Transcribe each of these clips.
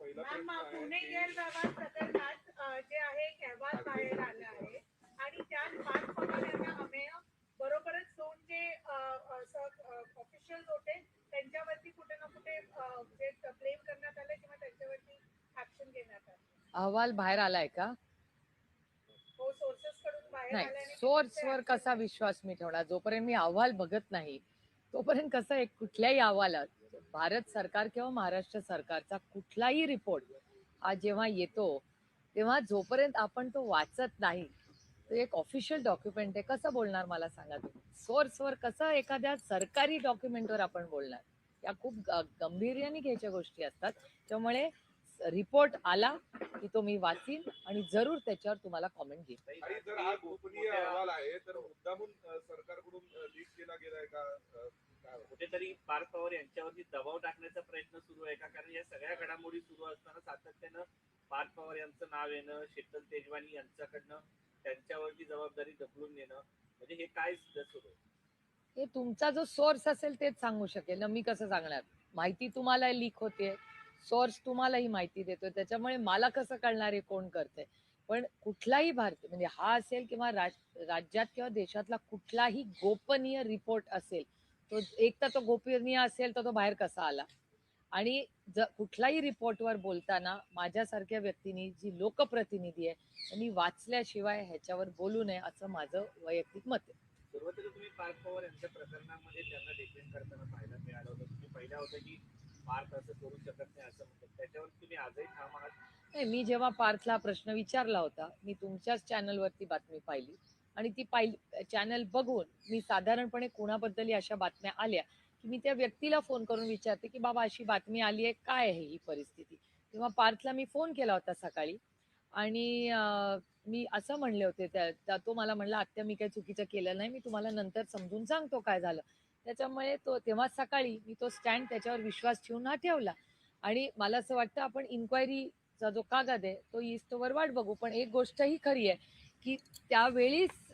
Ma'am Pune गैरव्यवहार प्रकरणात जे आहे अहवाल बाहेर आला आहे. आणि त्यात पाच पगारांना अमेय बरोबरच दोन जे ऑफिशियल होते त्यांच्यावरती कुठे ना कुठे जे ब्लेम करण्यात आलं किंवा त्यांच्यावरती ऍक्शन घेण्यात आलं. अहवाल बाहेर आलाय का? हो सोर्सेस कडून बाहेर नाही आल्याने सोर्स वर कसा विश्वास मी ठेवणार? जोपर्यंत मी अहवाल बघत नाही तोपर्यंत कसं एक कुठल्याही अहवालात भारत सरकार किंवा महाराष्ट्र सरकारचा कुठलाही रिपोर्ट हा जेव्हा येतो तेव्हा जोपर्यंत आपण तो वाचत नाही तो एक ऑफिशियल डॉक्युमेंट आहे. कसं बोलणार मला सांगा तुम्ही? सोर्सवर कसं एखाद्या सरकारी डॉक्युमेंटवर आपण बोलणार? या खूप गंभीर्याने घ्यायच्या गोष्टी असतात. त्यामुळे रिपोर्ट आला की तो मी वाचीन आणि जरूर त्याच्यावर तुम्हाला कॉमेंट घेईन. आणि जर हा गोपनीय अहवाल आहे तर मुद्दामून सरकारकडून लीक केला गेलाय का? कुठेतरी पार्थ पवार यांच्यावरती दबाव टाकण्याचा प्रयत्न सुरू आहे का? कारण या सगळ्या घडामोडी सुरू असताना सातत्यानं पार्थ पवार यांचं नाव येणं शीतल तेजवानी यांच्याकडनं त्यांच्यावरती जबाबदारी ढकलून देणं म्हणजे हे काय सुरू आहे? हे तुमचा जो सोर्स असेल तेच सांगू शकेल. ना मी कसं सांगणार? माहिती तुम्हाला लीक होते. सोर्स तुम्हालाही माहिती देतोय. त्याच्यामुळे मला कसं कळणार आहे कोण करते पण कुठलाही भारतीय म्हणजे हा असेल किंवा राज्यात किंवा देशातला कुठलाही गोपनीय रिपोर्ट असेल तो एक तर तो गोपनीय असेल तर तो बाहेर कसा आला? आणि ज कुठल्याही रिपोर्टवर बोलताना माझ्यासारख्या व्यक्तींनी जी लोकप्रतिनिधी आहे त्यांनी वाचल्याशिवाय ह्याच्यावर बोलू नये असं माझं वैयक्तिक मत आहे. सुरुवातीला तुम्ही पार्थ पवार यांच्या प्रकरणामध्ये त्यांना करताना पाहायला मिळालं होतं तुम्ही पहिला होतं की पार्थ असं करू शकत नाही असं म्हणतात. त्याच्यावर तुम्ही आजही ठाम आहात? नाही मी जेव्हा पार्थला प्रश्न विचारला होता मी तुमच्याच चॅनलवरती बातमी पाहिली. आणि ती पाहिली चॅनल बघून मी साधारणपणे कोणाबद्दल अशा बातम्या आल्या की मी त्या व्यक्तीला फोन करून विचारते की बाबा अशी बातमी आली आहे काय आहे ही परिस्थिती? तेव्हा पार्थला मी फोन केला होता सकाळी आणि मी असं म्हणले होते त्या त्या- तो मला म्हणला आत्या मी काही चुकीचं केलं नाही मी तुम्हाला नंतर समजून सांगतो काय झालं. त्याच्यामुळे तो तेव्हा सकाळी मी तो स्टँड त्याच्यावर विश्वास ठेवून हा ठेवला आणि मला असं वाटतं आपण इन्क्वायरीचा जो कागद आहे तो इस्तोवर वाट बघू. पण एक गोष्ट ही खरी आहे की त्यावेळीच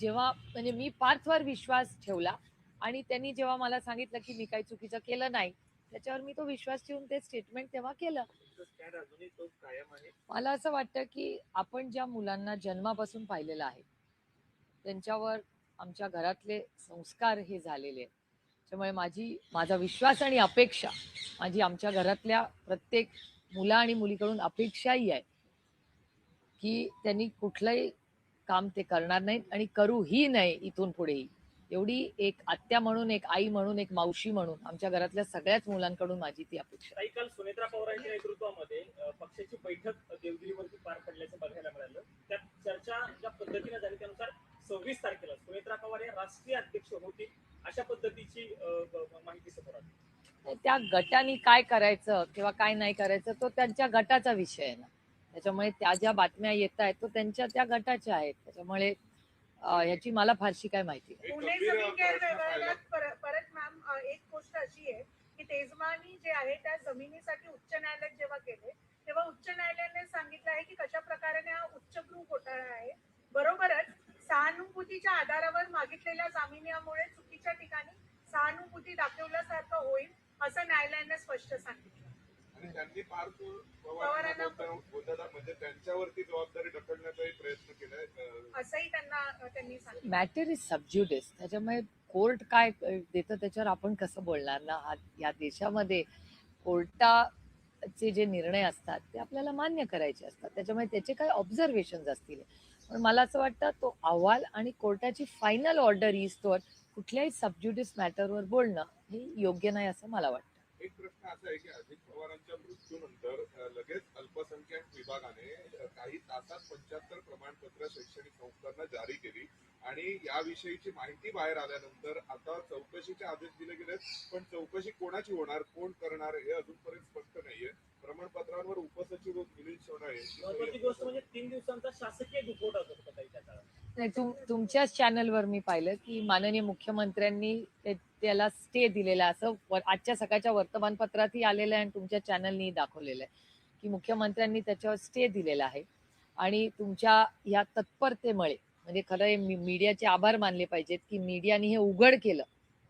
जेव्हा म्हणजे मी पार्थवर विश्वास ठेवला आणि त्यांनी जेव्हा मला सांगितलं की मी काही चुकीचं केलं नाही त्याच्यावर मी तो विश्वास ठेवून ते स्टेटमेंट तेव्हा केलं. मला असं वाटतं की आपण ज्या मुलांना जन्मापासून पाहिलेलं आहे त्यांच्यावर आमच्या घरातले संस्कार हे झालेले आहेत. त्यामुळे माझी माझा विश्वास आणि अपेक्षा माझी आमच्या घरातल्या प्रत्येक मुला आणि मुलीकडून अपेक्षाही आहे की त्यांनी कुठलंही काम ते करणार नाहीत आणि करूही नाही इथून पुढेही. एवढी एक आत्या म्हणून एक आई म्हणून एक मावशी म्हणून आमच्या घरातल्या सगळ्याच मुलांकडून माझी ती अपेक्षा आहे. काल सुनेत्रा पवारांच्या नेतृत्वामध्ये पक्षाची बैठक देवगिरीवरती पार पडल्याचं बघायला मिळालं. त्यात चर्चा ज्या पद्धतीने झाली त्यानुसार सव्वीस तारखेला सुनेत्रा पवार या राष्ट्रीय अध्यक्ष होतील अशा पद्धतीची माहिती समोर आली. त्या गटाने काय करायचं किंवा काय नाही करायचं तो त्यांच्या गटाचा विषय आहे ना. त्याच्यामुळे त्या ज्या बातम्या येत आहेत तो त्यांच्या त्या गटाच्या आहेत. त्याच्यामुळे अं, ह्याची मला फारशी काय माहिती परत मॅम एक गोष्ट अशी आहे की तेजमानी जे आहे त्या जमिनीसाठी उच्च न्यायालयात जेव्हा गेले तेव्हा उच्च न्यायालयाने सांगितलं आहे की कशा प्रकारे हा उच्चभ्रू घोटाळा आहे. बरोबरच सहानुभूतीच्या आधारावर मागितलेल्या जामिनामुळे चुकीच्या ठिकाणी सहानुभूती दाखवल्यासारखं होईल असं न्यायालयाने स्पष्ट सांगितलं. आणि त्यांनी पवारांना- बोलताना म्हणजे त्यांच्यावरती जबाबदारी ढकलण्याचाही प्रयत्न केलाय असंही त्यांना त्यांनी सांगितलं. मॅटर इज सबज्युडिस त्याच्यामुळे कोर्ट काय देतं त्याच्यावर आपण कसं बोलणार ना? हा या देशामध्ये कोर्टाचे जे निर्णय असतात ते आपल्याला मान्य करायचे असतात. त्याच्यामुळे त्याचे काही ऑब्झर्वेशन असतील. पण मला असं वाटतं तो अहवाल आणि कोर्टाची फायनल ऑर्डर इजतोवर कुठल्याही सबज्युडिस मॅटरवर बोलणं हे योग्य नाही असं मला वाटतं. एक प्रश्न असा आहे की अजित पवारांच्या मृत्यूनंतर लगेच अल्पसंख्याक विभागाने काही तासात पंच्याहत्तर प्रमाणपत्र शैक्षणिक संस्थांना जारी केली. आणि याविषयीची माहिती बाहेर आल्यानंतर आता चौकशीचे आदेश दिले गेले पण चौकशी कोणाची होणार कोण करणार हे अजूनपर्यंत स्पष्ट नाहीये. प्रमाणपत्रांवर उपसचिव मिलिंद महत्वाची गोष्ट म्हणजे तीन दिवसांचा शासकीय दुखवटा होता काही त्या काळात. नाही तुम तुमच्याच चॅनलवर मी पाहिलं की माननीय मुख्यमंत्र्यांनी ते त्याला स्टे दिलेला असं वर- आजच्या सकाळच्या वर्तमानपत्रातही आलेलं आहे आणि तुमच्या चॅनलनी दाखवलेलं आहे की मुख्यमंत्र्यांनी त्याच्यावर स्टे दिलेला आहे. आणि तुमच्या या तत्परतेमुळे म्हणजे खरं हे मी- मीडियाचे आभार मानले पाहिजेत की मीडियाने हे उघड केलं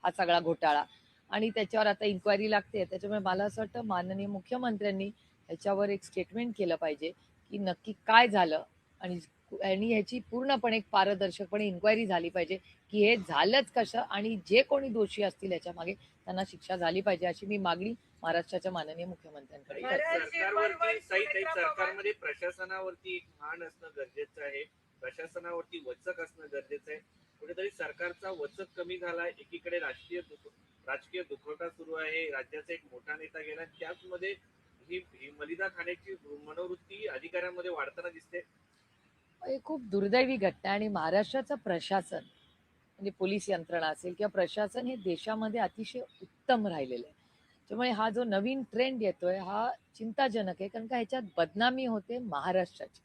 हा सगळा घोटाळा. आणि त्याच्यावर आता इन्क्वायरी लागते. त्याच्यामुळे मला असं वाटतं माननीय मुख्यमंत्र्यांनी ह्याच्यावर एक स्टेटमेंट केलं पाहिजे की नक्की काय झालं आणि आणि ह्याची पूर्णपणे एक पारदर्शकपणे इन्क्वायरी झाली पाहिजे की हे झालंच कसं आणि जे कोणी दोषी असतील याच्या मागे त्यांना शिक्षा झाली पाहिजे अशी मी मागणी महाराष्ट्राच्या माननीय मुख्यमंत्र्यांकडे सरकारमध्ये प्रशासनावरती एक मान असणं गरजेचं आहे. प्रशासनावरती वचक असणं गरजेचं आहे. कुठेतरी सरकारचा वचक कमी झालाय. एकीकडे राजकीय दुख- राजकीय दुखवटा सुरू आहे. राज्याचा एक मोठा नेता गेला. त्याचमध्ये ही ही मलिदा खाण्याची मनोवृत्ती अधिकाऱ्यांमध्ये वाढताना दिसते. हे खूप दुर्दैवी घटना आणि महाराष्ट्राचं प्रशासन म्हणजे पोलीस यंत्रणा असेल किंवा प्रशासन हे देशामध्ये अतिशय उत्तम राहिलेलं आहे. त्यामुळे हा जो नवीन ट्रेंड येतोय हा चिंताजनक आहे. कारण का ह्याच्यात बदनामी होते महाराष्ट्राची.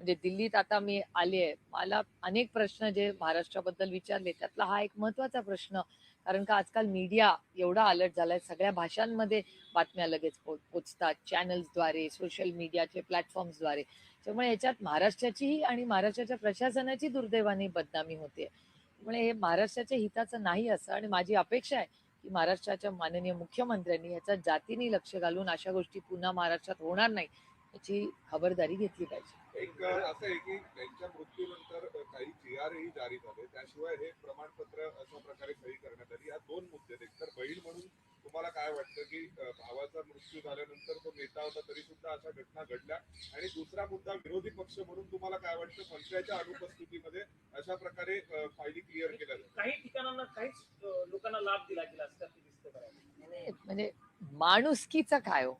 म्हणजे दिल्लीत आता मी आले आहे मला अनेक प्रश्न जे महाराष्ट्राबद्दल विचारले त्यातला हा एक महत्त्वाचा प्रश्न कारण का आजकाल मीडिया एवढा अलर्ट झालाय सगळ्या भाषांमध्ये बातम्या लगेच पो पोचतात चॅनल्सद्वारे सोशल मीडियाचे प्लॅटफॉर्म्सद्वारे त्यामुळे याच्यात महाराष्ट्राचीही आणि महाराष्ट्राच्या प्रशासनाची दुर्दैवाने बदनामी होते. त्यामुळे हे महाराष्ट्राच्या हिताचं नाही असं आणि माझी अपेक्षा आहे की महाराष्ट्राच्या माननीय मुख्यमंत्र्यांनी ह्याचा जातीने लक्ष घालून अशा गोष्टी पुन्हा महाराष्ट्रात होणार नाही याची खबरदारी घेतली पाहिजे. एक असं आहे की त्यांच्या मृत्यूनंतर काही जी आरही जारी झाले. त्याशिवाय हे प्रमाणपत्र अशा प्रकारे सही करण्यात आली. या दोन मुद्दे आहेत. एक तर बहीण म्हणून तुम्हाला काय वाटतं की भावाचा मृत्यू झाल्यानंतर तो नेता होता तरी सुद्धा अशा घटना घडल्या? आणि दुसरा मुद्दा विरोधी पक्ष म्हणून तुम्हाला काय वाटतं? मंत्र्याच्या अनुपस्थितीमध्ये अशा प्रकारे फायली क्लिअर केल्या जातात? काही ठिकाणांना काहीच लोकांना लाभ दिला गेला असं म्हणजे माणुसकीचं काय हो?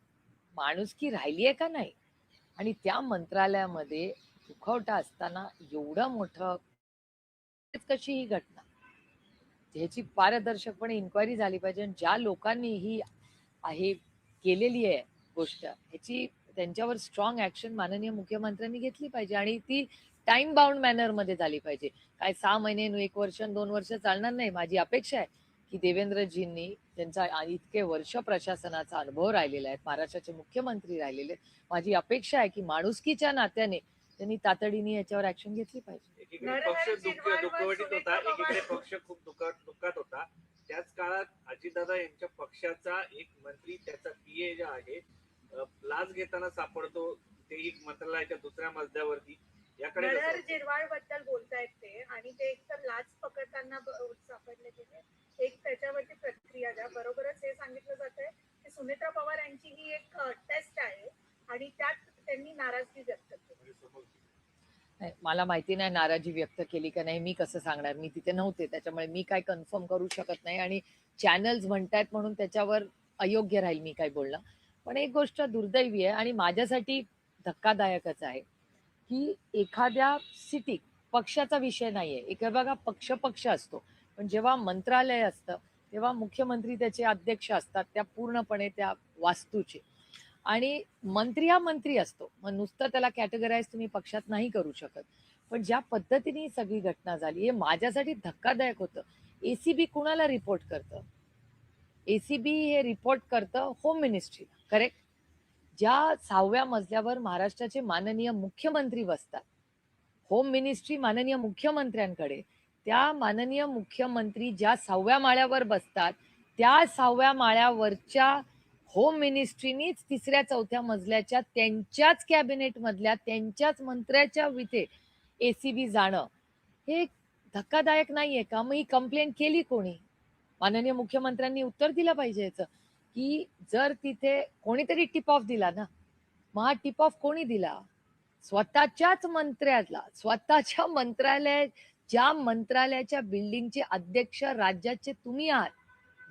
माणुसकी राहिली आहे का नाही? आणि त्या मंत्रालयामध्ये दुखवटा असताना एवढं मोठं कशी ही घटना? ह्याची पारदर्शकपणे इन्क्वायरी झाली पाहिजे आणि ज्या लोकांनी ही आहे केलेली आहे गोष्ट ह्याची त्यांच्यावर स्ट्रॉंग ऍक्शन माननीय मुख्यमंत्र्यांनी घेतली पाहिजे आणि ती टाइम बाउंड मॅनरमध्ये झाली पाहिजे. काय सहा महिने एक वर्ष दोन वर्ष चालणार नाही माझी अपेक्षा आहे. की देवेंद्रजींनी त्यांचा इतके वर्ष प्रशासनाचा अनुभव राहिलेला आहे महाराष्ट्राचे मुख्यमंत्री राहिलेले आहेत. माझी अपेक्षा आहे की माणुसकीच्या नात्याने त्यांनी तातडीने याच्यावर ऍक्शन घेतली पाहिजे. एकीकडे पक्ष दुःखवटीत होता एकीकडे पक्ष खूप दुःखात दुःखात होता. त्याच काळात अजितदादा यांच्या पक्षाचा एक मंत्री त्याचा पीए जे आहे लाच घेताना सापडतो तेही मंत्रालयाच्या दुसऱ्या मजल्यावरती. याकडे? जिरवाळबद्दल बोलतायत ते. आणि ते एक तर लाच पकडताना सापडले गेले. एक त्याच्यावरती प्रक्रिया द्या. बरोबरच हे सांगितलं जात आहे की सुनेत्रा पवार यांची ही एक टेस्ट आहे आणि त्यात त्यांनी नाराजगी व्यक्त केली. म्हणजे मला माहिती नाही नाराजी व्यक्त केली का नाही. मी कसं सांगणार? मी तिथे नव्हते. त्याच्यामुळे मी काय कन्फर्म करू शकत नाही. आणि चॅनल्स म्हणतायत म्हणून त्याच्यावर अयोग्य राहील मी काय बोलणं. पण एक गोष्ट दुर्दैवी आहे आणि माझ्यासाठी धक्कादायकच आहे. की एखाद्या सिटी पक्षाचा विषय नाहीये. एक बघा पक्ष पक्ष असतो. पण जेव्हा मंत्रालय असतं तेव्हा मुख्यमंत्री त्याचे अध्यक्ष असतात त्या पूर्णपणे त्या वास्तूचे. आणि मंत्री हा मंत्री असतो. मग नुसतं त्याला कॅटेगराईज तुम्ही पक्षात नाही करू शकत. पण ज्या पद्धतीने ही सगळी घटना झाली हे माझ्यासाठी धक्कादायक होतं. एसीबी कुणाला रिपोर्ट करतं? एसीबी हे रिपोर्ट करतं होम मिनिस्ट्री करेक्ट ज्या सहाव्या मजल्यावर महाराष्ट्राचे माननीय मुख्यमंत्री बसतात होम मिनिस्ट्री माननीय मुख्यमंत्र्यांकडे त्या माननीय मुख्यमंत्री ज्या सहाव्या माळ्यावर बसतात त्या सहाव्या माळ्यावरच्या होम मिनिस्ट्रीनीच तिसऱ्या चौथ्या मजल्याच्या त्यांच्याच कॅबिनेट मधल्या त्यांच्याच मंत्र्याच्या विथे एसीबी जाणं हे धक्कादायक नाहीये का? मग ही कंप्लेंट केली कोणी? माननीय मुख्यमंत्र्यांनी उत्तर दिलं पाहिजे याचं. की जर तिथे कोणीतरी टिप ऑफ दिला ना मग हा टिप ऑफ कोणी दिला? स्वतःच्याच मंत्र्याला. स्वतःच्या मंत्रालय ज्या मंत्रालयाच्या बिल्डिंगचे अध्यक्ष राज्याचे तुम्ही आहात.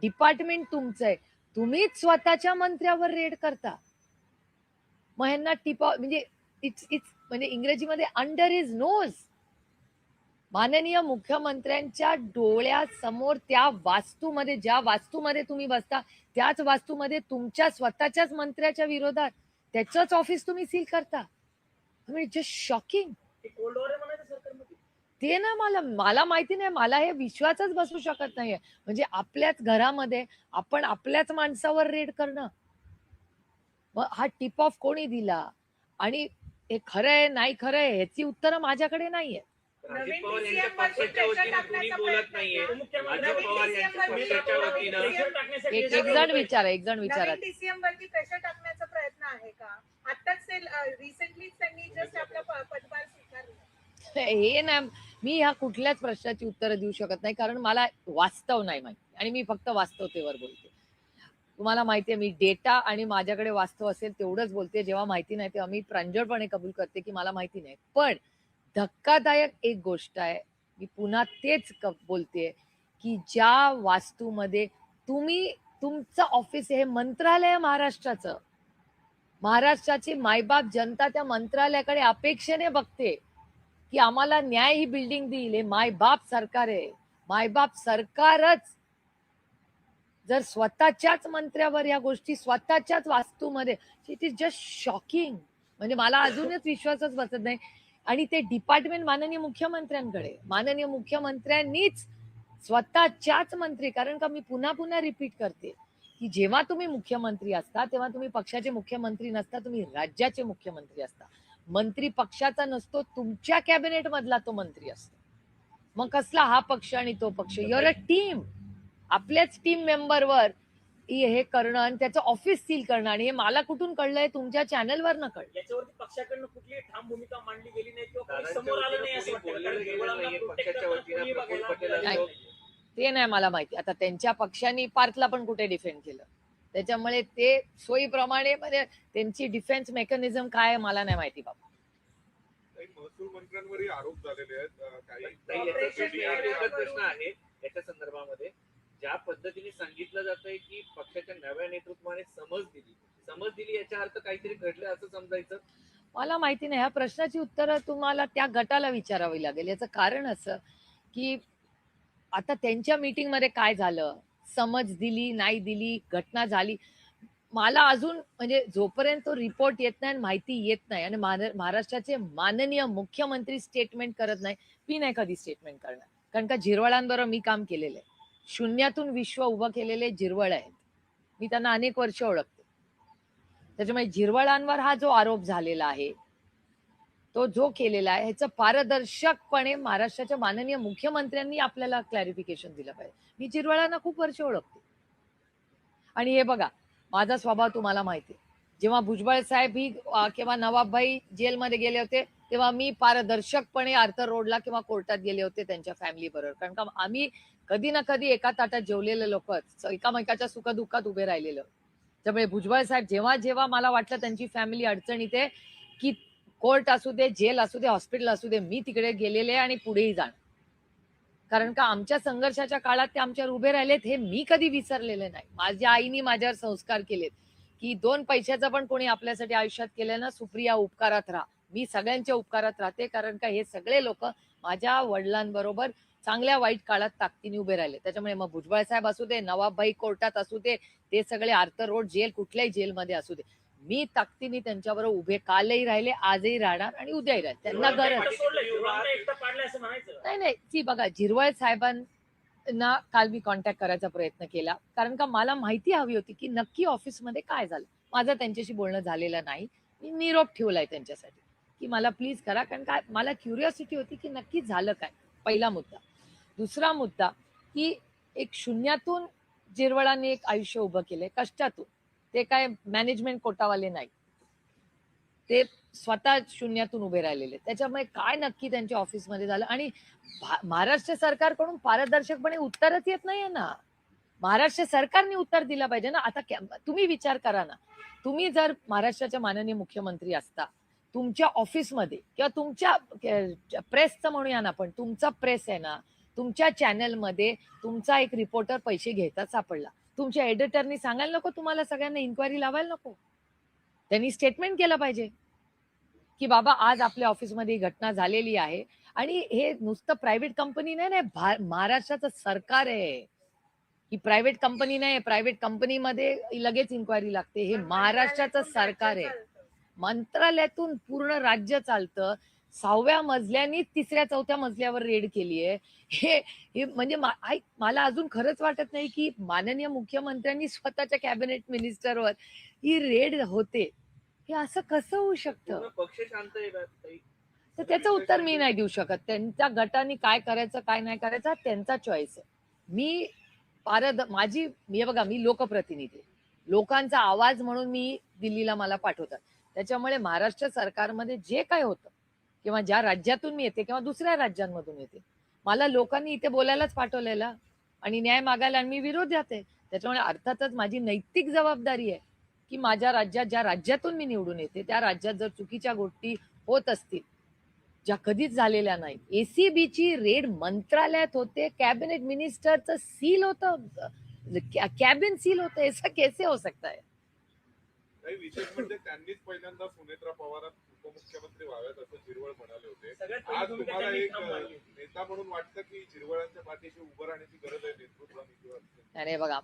डिपार्टमेंट तुमचं आहे. तुम्हीच स्वतःच्या मंत्र्यावर रेड करता. मग ह्यांना ऑफ म्हणजे इट्स इट्स म्हणजे इंग्रजीमध्ये अंडर इज नोज माननीय मुख्यमंत्र्यांच्या डोळ्यासमोर त्या वास्तूमध्ये ज्या वास्तूमध्ये तुम्ही बसता त्याच वास्तूमध्ये तुमच्या स्वतःच्याच मंत्र्याच्या विरोधात त्याचंच ऑफिस तुम्ही सील करता. जस्ट शॉकिंग ते ना मला मला माहिती नाही मला हे विश्वासच बसू शकत नाहीये. म्हणजे आपल्याच घरामध्ये आपण आपल्याच माणसावर रेड करणं. मग हा टिप ऑफ कोणी दिला? आणि हे खरं आहे नाही खरं आहे ह्याची उत्तरं माझ्याकडे नाहीये. अजित पवार यांच्या पक्षाच्या वतीनं कुणी बोलत नाहीये. अजित पवार यांच्या पक्षाच्या वतीनं एक एक जण विचारा एक जण विचारा. नवीन डीसीएम वरती प्रेशर टाकण्याचा प्रयत्न आहे का? रिसेंटली त्यांनी जस्ट आपला प- पदभार स्वीकारला. हे ना मी ह्या कुठल्याच प्रश्नाची उत्तरं देऊ शकत नाही कारण मला वास्तव नाही माहिती. आणि मी फक्त वास्तवतेवर बोलते. तुम्हाला माहिती आहे मी डेटा आणि माझ्याकडे वास्तव असेल तेवढंच बोलते. जेव्हा माहिती नाही तेव्हा मी प्रांजळपणे कबूल करते की मला माहिती नाही. पण धक्कादायक एक गोष्ट आहे. मी पुन्हा तेच क- बोलते की ज्या वास्तूमध्ये तुम्ही तुमचं ऑफिस हे मंत्रालय आहे महाराष्ट्राचं. महाराष्ट्राची मायबाप जनता त्या मंत्रालयाकडे अपेक्षेने बघते की आम्हाला न्याय ही बिल्डिंग देईल. हे मायबाप सरकार आहे. मायबाप सरकारच जर स्वतःच्याच मंत्र्यावर या गोष्टी स्वतःच्याच वास्तूमध्ये इट इज जस्ट शॉकिंग म्हणजे मला अजूनच विश्वासच बसत नाही. आणि ते डिपार्टमेंट माननीय मुख्यमंत्र्यांकडे. माननीय मुख्यमंत्र्यांनीच स्वतःच्याच मंत्री कारण का मी पुन्हा पुन्हा रिपीट करते की जेव्हा तुम्ही मुख्यमंत्री असता तेव्हा तुम्ही पक्षाचे मुख्यमंत्री नसता तुम्ही राज्याचे मुख्यमंत्री असता. मंत्री पक्षाचा नसतो तुमच्या कॅबिनेट मधला तो मंत्री असतो. मग कसला हा पक्ष आणि तो पक्ष? युअर अ टीम आपल्याच टीम मेंबरवर हे करणं आणि त्याचं ऑफिस सील करणं आणि हे मला कुठून कळलंय तुमच्या चॅनलवर न कळलं याच्यावरती पक्षाकडनं कुठली ठाम भूमिका मांडली गेली नाही किंवा कोणी दादांच्या समोर आलं वतीनं नाही असं कोणी वाटतं. बोललेलं कारण गेलं हिवाळ्याला नाहीये. protect पक्षाच्या करताना वतीनं कोणी प्रफुल्ल बघायला पटेल मिळालं आणि नाही. ते नाही मला माहिती. आता त्यांच्या पक्षाने पार्थला पण कुठे डिफेंड केलं? त्याच्यामुळे ते सोयीप्रमाणे म्हणजे त्यांची डिफेन्स मेकॅनिझम काय आहे मला नाही माहिती बाबा. काही महसूल मंत्र्यांवरही आरोप झालेले आहेत. अं, काही नाही, याचा प्रश्न आहे. याच्या संदर्भामध्ये ज्या पद्धतीने सांगितलं जातंय की पक्षाच्या नव्या नेतृत्वाने समज दिली. समज दिली याचा अर्थ काहीतरी घडलं असं समजायचं? मला माहिती नाही. ह्या प्रश्नाची उत्तरं तुम्हाला त्या गटाला विचारावी लागेल. याचं कारण असं की आता त्यांच्या मीटिंगमध्ये काय झालं? समज दिली नाही दिली घटना झाली. मला अजून म्हणजे जोपर्यंत तो रिपोर्ट येत नाही आणि माहिती येत नाही आणि महाराष्ट्राचे माननीय मुख्यमंत्री स्टेटमेंट करत नाही मी नाही कधी स्टेटमेंट करणार. कारण का झिरवळांबरोबर मी काम केलेलं आहे. शून्यातून विश्व उभं केलेले झिरवळ आहेत. मी त्यांना अनेक वर्ष ओळखते. त्याच्यामुळे झिरवळांवर हा जो आरोप झालेला आहे तो जो केलेला आहे ह्याचं पारदर्शकपणे महाराष्ट्राच्या माननीय मुख्यमंत्र्यांनी आपल्याला क्लॅरिफिकेशन दिलं पाहिजे. मी झिरवळांना खूप वर्ष ओळखते. आणि हे बघा माझा स्वभाव तुम्हाला माहिती आहे. जेव्हा भुजबळ साहेब ही किंवा नवाबभाई जेलमध्ये गेले होते तेव्हा मी पारदर्शकपणे आर्थर रोडला किंवा कोर्टात गेले होते त्यांच्या फॅमिली बरोबर. कारण का आम्ही कधी ना कधी एका ताटात जेवलेले लोक एकामेकाच्या सुखदुःखात उभे राहिलेलो. त्यामुळे भुजबळ साहेब जेव्हा जेव्हा मला वाटलं त्यांची फॅमिली अडचणीत आहे की कोर्ट असू दे जेल असू दे हॉस्पिटल असू दे मी तिकडे गेलेले आणि पुढेही जाणार. कारण का आमच्या संघर्षाच्या काळात ते आमच्यावर उभे राहिलेत हे मी कधी विसरलेले नाही. माझ्या आईनी माझ्यावर संस्कार केलेत. की दोन पैशाचं पण कोणी आपल्यासाठी आयुष्यात केलं ना सुप्रिया उपकारात राहा. मी सगळ्यांच्या उपकारात राहते कारण का हे सगळे लोक माझ्या वडिलांबरोबर चांगल्या वाईट काळात ताकदीने उभे राहिले. त्याच्यामुळे मग भुजबळ साहेब असू दे नवाबभाई कोर्टात असू दे ते सगळे आर्थर रोड जेल कुठल्याही जेलमध्ये असू दे. मी ताकदीने त्यांच्याबरोबर उभे कालही राहिले आजही राहणार आणि उद्याही राहील. त्यांना गरज नाही नाही. ती बघा झिरवळ ना काल मी कॉन्टॅक्ट करायचा प्रयत्न केला. कारण का मला माहिती हवी होती की नक्की ऑफिसमध्ये काय झालं. माझं त्यांच्याशी बोलणं झालेलं नाही. मी निरोप ठेवलाय त्यांच्यासाठी की मला प्लीज करा. कारण काय मला क्युरिओसिटी होती की नक्की झालं काय? पहिला मुद्दा. दुसरा मुद्दा की एक शून्यातून जिरवळाने एक आयुष्य उभं केलंय. कष्टातून. ते काय मॅनेजमेंट कोटावाले नाही ते स्वतः शून्यातून उभे राहिलेले. त्याच्यामुळे काय नक्की त्यांच्या ऑफिसमध्ये झालं? आणि महाराष्ट्र सरकारकडून पारदर्शकपणे उत्तरच येत नाहीये ना. महाराष्ट्र सरकारने उत्तर दिलं पाहिजे ना. आता तुम्ही विचार करा ना. तुम्ही जर महाराष्ट्राच्या माननीय मुख्यमंत्री असता तुमच्या ऑफिसमध्ये किंवा तुमच्या प्रेसचं म्हणूया ना पण तुमचा प्रेस आहे ना तुमच्या चॅनलमध्ये तुमचा एक रिपोर्टर पैसे घेतात सापडला. तुमच्या एडिटरनी सांगायला नको तुम्हाला सगळ्यांना इन्क्वायरी लावायला नको. त्यांनी स्टेटमेंट केलं पाहिजे. की बाबा आज आपल्या ऑफिसमध्ये ही घटना झालेली आहे. आणि हे नुसतं प्रायव्हेट कंपनी नाही नाही भा- महाराष्ट्राचं सरकार आहे. ही प्रायव्हेट कंपनी नाही प्रायव्हेट कंपनीमध्ये लगेच इन्क्वायरी लागते. हे महाराष्ट्राचं सरकार आहे. मंत्रालयातून पूर्ण राज्य चालतं. सहाव्या मजल्यानी तिसऱ्या चौथ्या मजल्यावर रेड केली आहे हे म्हणजे मला अजून खरंच वाटत नाही की माननीय मुख्यमंत्र्यांनी स्वतःच्या कॅबिनेट मिनिस्टरवर ही रेड होते. हे असं कसं होऊ शकतं. तर त्याचं उत्तर मी नाही देऊ शकत. त्यांच्या गटाने काय करायचं काय नाही करायचं त्यांचा चॉईस आहे. मी पारद माझी मी बघा मी लोकप्रतिनिधी. लोकांचा आवाज म्हणून मी दिल्लीला मला पाठवतात. त्याच्यामुळे महाराष्ट्र सरकारमध्ये जे काय होतं किंवा ज्या राज्यातून मी येते किंवा दुसऱ्या राज्यांमधून येते. मला लोकांनी इथे बोलायलाच पाठवलेला आणि न्याय मागायला आणि मी विरोधात आहे त्याच्यामुळे अर्थातच माझी नैतिक जबाबदारी आहे की माझ्या राज्यात ज्या राज्यातून मी निवडून येते त्या राज्यात जर चुकीच्या गोष्टी होत असतील ज्या कधीच झालेल्या नाही एसीबीची रेड मंत्रालयात होते कॅबिनेट मिनिस्टरचं सील होतं कॅबिन सील होतं ऐसा कैसे हो सकता है? विशेष म्हणजे त्यांनीच पहिल्यांदा सुनेत्रा पवारात उपमुख्यमंत्री व्हाव्यात असं झिरवळ म्हणाले होते आज तुम्हाला एक. नेता म्हणून वाटतं की झिरवळांच्या पाठीशी उभं राहण्याची गरज आहे नेतृत्वाने किंवा आणि बघा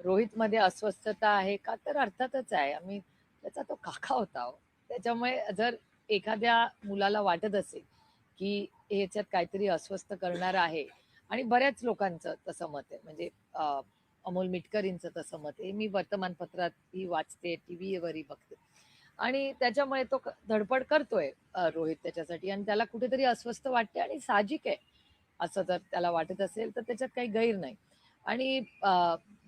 रोहितमध्ये रोहित मध्ये अस्वस्थता आहे का? तर अर्थातच आहे. आम्ही त्याचा तो काका होता हो. त्याच्यामुळे जर एखाद्या मुलाला वाटत असेल की ह्याच्यात काहीतरी अस्वस्थ करणार आहे आणि बऱ्याच लोकांचं तसं मत आहे. म्हणजे अमोल मिटकरींचं तसं मत आहे. मी वर्तमानपत्रात ही वाचते टीव्हीवरही बघते. आणि त्याच्यामुळे तो धडपड करतोय रोहित त्याच्यासाठी आणि त्याला कुठेतरी अस्वस्थ वाटते आणि साहजिक आहे. असं जर त्याला वाटत असेल तर त्याच्यात काही गैर नाही. आणि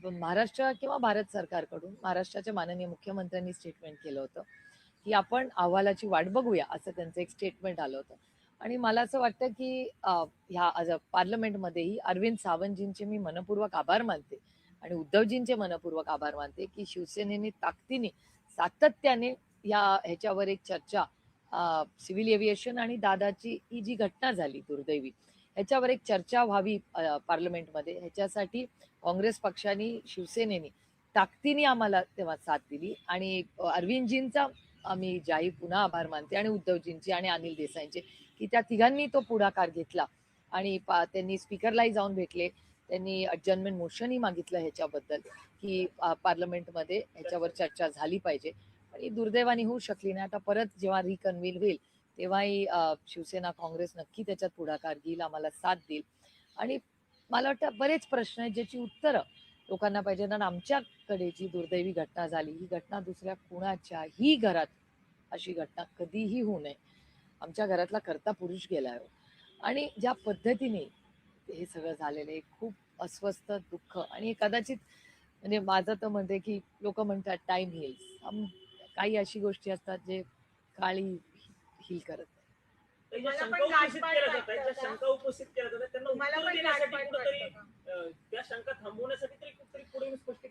महाराष्ट्र किंवा भारत सरकारकडून महाराष्ट्राच्या माननीय मुख्यमंत्र्यांनी स्टेटमेंट केलं होतं की आपण अहवालाची वाट बघूया असं त्यांचं एक स्टेटमेंट आलं होतं. आणि मला असं वाटतं की ह्या आज पार्लमेंटमध्येही अरविंद सावंतजींचे मी मनपूर्वक आभार मानते आणि उद्धवजींचे मनपूर्वक आभार मानते की शिवसेनेने ताकदीने सातत्याने या ह्याच्यावर एक चर्चा सिव्हिल एव्हिएशन आणि दादाची ही जी घटना झाली दुर्दैवी ह्याच्यावर एक चर्चा व्हावी पार्लमेंटमध्ये. ह्याच्यासाठी काँग्रेस पक्षाने शिवसेनेने ताकदीने आम्हाला तेव्हा साथ दिली. आणि अरविंदजींचा आम्ही जाही पुन्हा आभार मानते आणि उद्धवजींचे आणि अनिल देसाईंचे की त्या तिघांनी तो पुढाकार घेतला. आणि त्यांनी स्पीकरलाही जाऊन भेटले. त्यांनी अडजनमेंट मोशनही मागितलं ह्याच्याबद्दल की पार्लमेंटमध्ये ह्याच्यावर चर्चा झाली पाहिजे. आणि दुर्दैवाने होऊ शकली नाही. आता परत जेव्हा रिकन्व्हील होईल तेव्हाही शिवसेना काँग्रेस नक्की त्याच्यात पुढाकार घेईल आम्हाला साथ देईल. आणि मला वाटतं बरेच प्रश्न आहेत ज्याची उत्तरं लोकांना पाहिजे. कारण आमच्याकडे जी दुर्दैवी घटना झाली ही घटना दुसऱ्या कुणाच्याही घरात अशी घटना कधीही होऊ नये. आमच्या घरातला करता पुरुष गेला हो. आणि ज्या पद्धतीने हे सगळं झालेलं आहे खूप अस्वस्थ दुःख आणि कदाचित म्हणजे माझं तर म्हणते की लोक म्हणतात टाईम हिल्स काही अशी गोष्टी असतात जे काळी हिल करत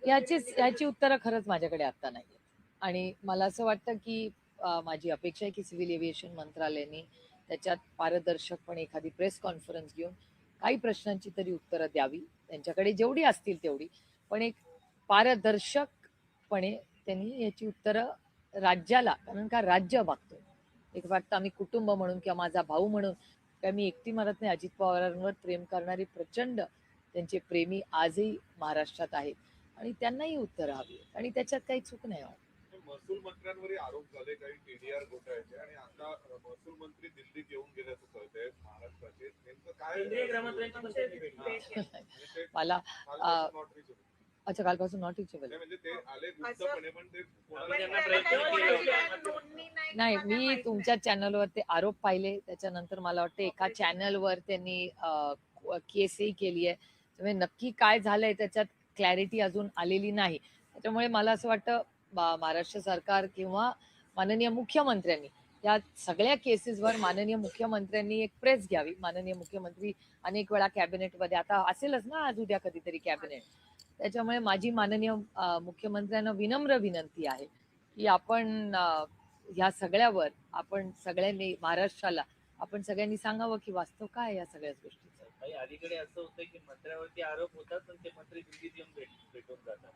याचीच याची उत्तरं खरंच माझ्याकडे आता नाही आणि मला असं वाटतं की माझी अपेक्षा आहे की सिव्हिल एव्हिएशन मंत्रालयाने त्याच्यात पारदर्शकपणे एखादी प्रेस कॉन्फरन्स घेऊन काही प्रश्नांची तरी उत्तरं द्यावी. त्यांच्याकडे जेवढी असतील तेवढी. पण एक पारदर्शकपणे त्यांनी याची उत्तरं राज्याला कारण का राज्य मागतो फक्त आम्ही कुटुंब म्हणून किंवा माझा भाऊ म्हणून किंवा मी एकटी म्हणत नाही अजित पवारांवर प्रेम करणारी प्रचंड त्यांचे प्रेमी आजही महाराष्ट्रात आहेत आणि त्यांनाही उत्तरं हवी. आणि त्याच्यात काही चूक नाही हो. महसूल मंत्र्यांवरही आरोप झाले काही टीडीआर घोटाळ्याचे आणि आता महसूल मंत्री दिल्लीत येऊन गेल्याचं कळतंय महाराष्ट्राचे नेमकं काय मला. अच्छा कालपासून नॉट रिचेबल नाही, म्हणजे ते आले गुप्तपणे पण ते कोणाला पण त्यांना त्याला काही प्रयत्न कोणाची केले. काय नोंदणी नाही नाही किंवा काय मी तुमच्या चॅनलवर ते आरोप पाहिले. त्याच्यानंतर मला वाटतं एका चॅनलवर त्यांनी केसही केली आहे. त्यामुळे नक्की काय झालंय त्याच्यात क्लॅरिटी अजून आलेली नाही. त्याच्यामुळे मला असं वाटतं महाराष्ट्र सरकार किंवा माननीय मुख्यमंत्र्यांनी या सगळ्या केसेसवर माननीय मुख्यमंत्र्यांनी एक प्रेस घ्यावी. माननीय मुख्यमंत्री अनेक वेळा कॅबिनेटमध्ये आता असेलच ना आज उद्या कधीतरी कॅबिनेट त्याच्यामुळे माझी माननीय मुख्यमंत्र्यांना विनम्र विनंती आहे की आपण ह्या सगळ्यावर आपण सगळ्यांनी महाराष्ट्राला आपण सगळ्यांनी सांगावं की वास्तव काय या सगळ्याच गोष्टीचं? काही अलीकडे असं होतं की मंत्र्यावरती आरोप होतात पण ते मंत्री दिल्लीत येऊन भेट भेटून जातात.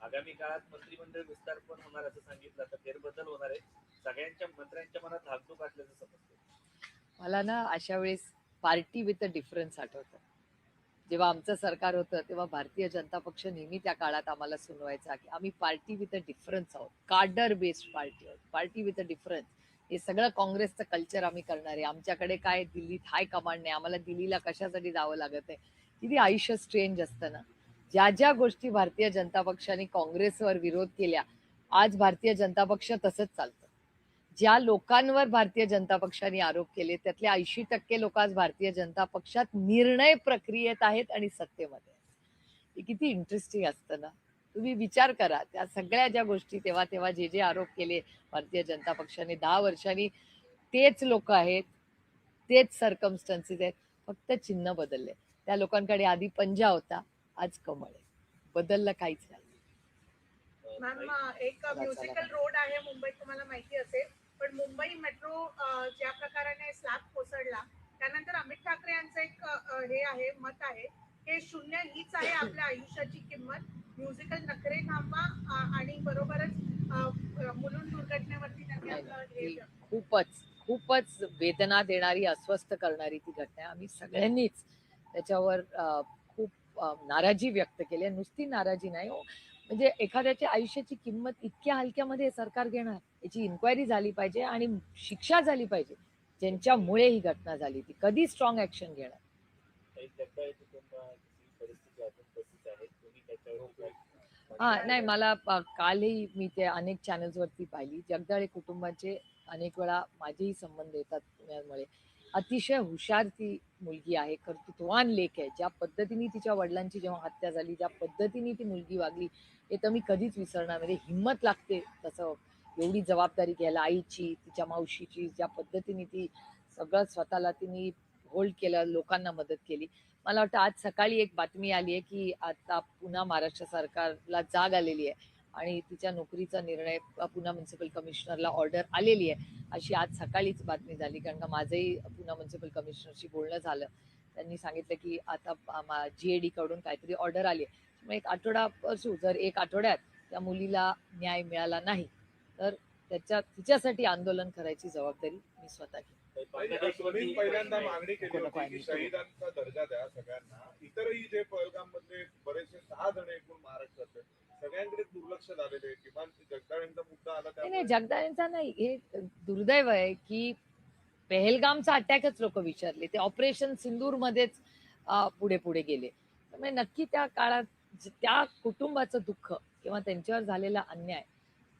आगामी काळात मंत्रिमंडळ विस्तार पण होणार असं सांगितलं आता फेरबदल होणार आहे. सगळ्यांच्या मंत्र्यांच्या मनात धाकधूक असल्याचं समजतं मला ना अशा वेळेस पार्टी विथ अ डिफरन्स आठवतं. जेव्हा आमचं सरकार होतं तेव्हा भारतीय जनता पक्ष नेहमी त्या काळात आम्हाला सुनवायचा की आम्ही पार्टी विथ अ डिफरन्स आहोत. कार्डर बेस्ड पार्टी आहोत. पार्टी विथ अ डिफरन्स हे सगळं काँग्रेसचं कल्चर आम्ही करणार आहे. आमच्याकडे काय दिल्लीत हाय कमांड नाही. आम्हाला दिल्लीला कशासाठी जावं लागत आहे? किती आयुष्य स्ट्रेंज असतं ना? ज्या ज्या गोष्टी भारतीय जनता पक्षाने काँग्रेसवर विरोध केल्या आज भारतीय जनता पक्ष तसंच चालतं. ज्या लोकांवर भारतीय जनता पक्षाने आरोप केले त्यातले ऐंशी टक्के लोक आज भारतीय जनता पक्षात निर्णय प्रक्रियेत आहेत आणि सत्तेमध्ये आहेत. हे किती इंटरेस्टिंग असतं ना. तुम्ही विचार करा त्या सगळ्या ज्या गोष्टी तेव्हा तेव्हा जे जे आरोप केले भारतीय जनता पक्षाने दहा वर्षांनी तेच लोक आहेत तेच सरकमस्टन्सेस आहेत फक्त चिन्ह बदलले. त्या लोकांकडे आधी पंजा होता आज कमळ आहे. बदललं काहीच नाही. मॅम एक म्युझिकल. रोड आहे मुंबईत तुम्हाला माहिती असेल. पण मुंबई मेट्रो ज्या प्रकाराने स्लॅब कोसळला त्यानंतर अमित ठाकरे यांचं एक हे आहे मत आहे हे शून्य हीच आहे आपल्या आयुष्याची किंमत. म्युझिकल नखरे थांबवा अ, आणि बरोबरच अ, मुलुंड दुर्घटनेवरती त्यांनी खूपच खूपच वेदना देणारी अस्वस्थ करणारी ती घटना आम्ही सगळ्यांनीच त्याच्यावर खूप नाराजी व्यक्त केली आहे. नुसती नाराजी नाही हो. म्हणजे एखाद्याच्या आयुष्याची किंमत इतक्या हलक्यामध्ये सरकार घेणार याची इन्क्वायरी झाली पाहिजे आणि शिक्षा झाली पाहिजे ज्यांच्यामुळे ही घटना झाली ती कधी स्ट्रॉंग ऍक्शन घेणार? हा नाही मला कालही मी ते अनेक चॅनल्स वरती पाहिली. जगदाळे कुटुंबाचे अनेक वेळा माझेही संबंध येतात पुण्यामुळे. अतिशय हुशार ती मुलगी आहे. कर्तृत्वान लेख आहे. ज्या पद्धतीने तिच्या वडिलांची जेव्हा हत्या झाली ज्या पद्धतीने ती मुलगी वागली हे तर मी कधीच विसरणार म्हणजे हिंमत लागते तसं एवढी जबाबदारी घ्यायला आईची तिच्या मावशीची ज्या पद्धतीने ती सगळं स्वतःला तिने होल्ड केलं लोकांना मदत केली. मला वाटतं आज सकाळी एक बातमी आली आहे की आता पुन्हा महाराष्ट्र सरकारला जाग आलेली आहे. आणि तिच्या नोकरीचा निर्णय पुन्हा म्युन्सिपल कमिशनरला ऑर्डर आलेली आहे. अशी आज सकाळीच बातमी झाली कारण का माझंही पुन्हा म्युन्सिपल कमिशनरशी बोलणं झालं. त्यांनी सांगितलं की आता जीएडी कडून काहीतरी ऑर्डर आली आहे. मग एक आठवडा असू जर एक आठवड्यात त्या मुलीला न्याय मिळाला नाही तर त्याच्या तिच्यासाठी आंदोलन करायची जबाबदारी मी स्वतः घेईन. पहिल्यांदा मागणी केली होती की शहीदांचा दर्जा द्या सगळ्यांना. इतरही जे पहलगाम मधले बरेचसे सहा जण एकूण महाराष्ट्रातले. सगळ्यांकडे दुर्लक्ष झालेले आहे. किमान जगदाळेंचा मुद्दा आला नाही नाही त्यामुळे जगदाळेंचा नाही. हे दुर्दैव आहे की पेहलगामचा अटॅकच लोक विचारले. ते ऑपरेशन सिंदूर मध्येच पुढे पुढे गेले. त्यामुळे नक्की त्या काळात ज- त्या कुटुंबाचं दुःख किंवा त्यांच्यावर झालेला अन्याय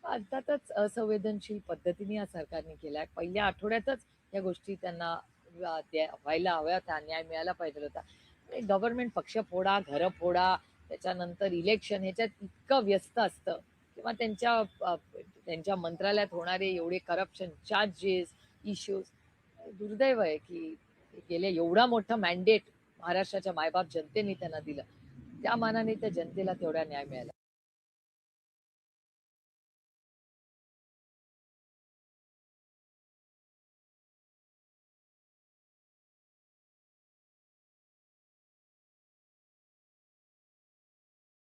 अर्थातच असंवेदनशील पद्धतीने या सरकारने केलाय. पहिल्या आठवड्यातच या गोष्टी त्यांना अं, द्या- व्हायला हव्या होत्या. न्याय मिळायला पाहिजे होता. गव्हर्नमेंट पक्ष फोडा घरं फोडा त्याच्यानंतर इलेक्शन ह्याच्यात इतकं व्यस्त असतं. किंवा त्यांच्या त्यांच्या मंत्रालयात होणारे एवढे करप्शन चार्जेस इश्यूज दुर्दैव आहे की गेले एवढा मोठा मॅन्डेट महाराष्ट्राच्या मायबाप जनतेने त्यांना दिलं. त्या मानाने त्या जनतेला तेवढा न्याय मिळाला.